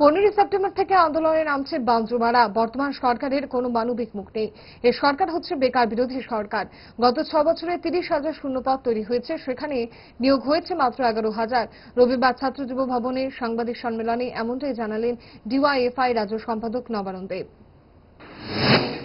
পনেরোই সেপ্টেম্বর থেকে আন্দোলনে নামছে বাঞ্জুমারা। বর্তমান সরকারের কোনো মানবিক মুখ নেই। এ সরকার হচ্ছে বেকার বিরোধী সরকার। গত ছ বছরে তিরিশ হাজার শূন্যপদ তৈরি হয়েছে। সেখানে নিয়োগ হয়েছে মাত্র এগারো হাজার। রবিবার ছাত্র যুব ভবনে সাংবাদিক সম্মেলনে এমনটাই জানালেন ডিওয়াইএফআই রাজ্য সম্পাদক নবানন্দ দেব।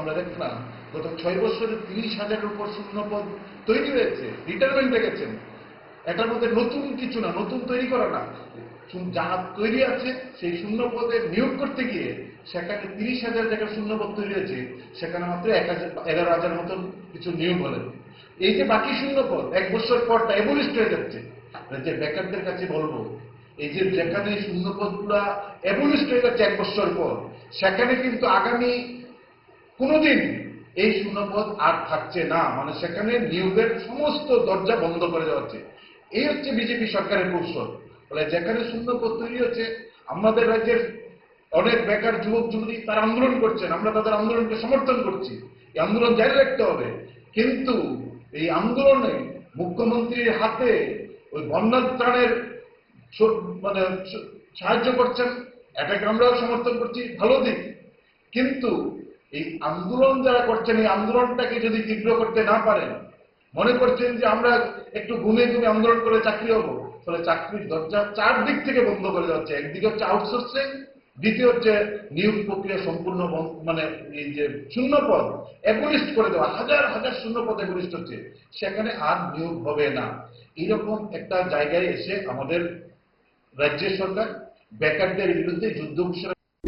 আমরা দেখলাম, গত ছয় বছরে তিরিশ হাজারের উপর শূন্য পদ তৈরি হয়েছে এটার মধ্যে নতুন কিছু না, নতুন তৈরি করা না। যা তৈরি আছে, সেই শূন্য পদে নিয়োগ করতে গিয়ে সেখানে তিরিশ হাজার জায়গায় শূন্য পদ তৈরি হয়েছে, সেখানে মাত্র এক হাজার এগারো হাজার মতন কিছু নিয়োগ হলেন এই যে বাকি শূন্য পদ এক বছর পরটা এভলিস্ট হয়ে যাচ্ছে। যে বেকারদের কাছে বলব, এই যে যেখানে শূন্য পদগুলা এভলিস্ট হয়ে যাচ্ছে এক বছর পর, সেখানে কিন্তু আগামী কোনোদিন এই শূন্যপদ আর থাকছে না। মানে সেখানে নিয়োগের সমস্ত দরজা বন্ধ করে দেওয়া হচ্ছে। এই হচ্ছে বিজেপি সরকারের কৌশল। বলে যেখানে শূন্যপদ তৈরি হচ্ছে, আমাদের রাজ্যের অনেক বেকার যুবক, যুবতী তারা আন্দোলন করছেন, আমরা তাদের আন্দোলনকে সমর্থন করছি। এই আন্দোলন জারি রাখতে হবে। কিন্তু এই আন্দোলনে মুখ্যমন্ত্রীর হাতে ওই বন্যা ত্রাণের মানে সাহায্য করছেন, এটাকে আমরাও সমর্থন করছি, ভালো দিক। কিন্তু এই আন্দোলন যারা করছেন, এই আন্দোলনটাকে যদি তীব্র করতে না পারেন মনে করছেন যে আমরা একটু ঘুমে ঘুমে আন্দোলন করে চাকরি হব। তাহলে চাকরির দরজা চারদিক থেকে বন্ধ করে যাচ্ছে একদিকে হচ্ছে আউটসোর্সিং দ্বিতীয় হচ্ছে নিয়োগ প্রক্রিয়া সম্পূর্ণ মানে এই যে শূন্য পদ একলিস্ট করে দেওয়া, হাজার হাজার শূন্য পদ একলিস্ট হচ্ছে। সেখানে আর নিয়োগ হবে না। এরকম একটা জায়গায় এসে আমাদের রাজ্যের সরকার, বেকারদের বিরুদ্ধে যুদ্ধ ঘোষণা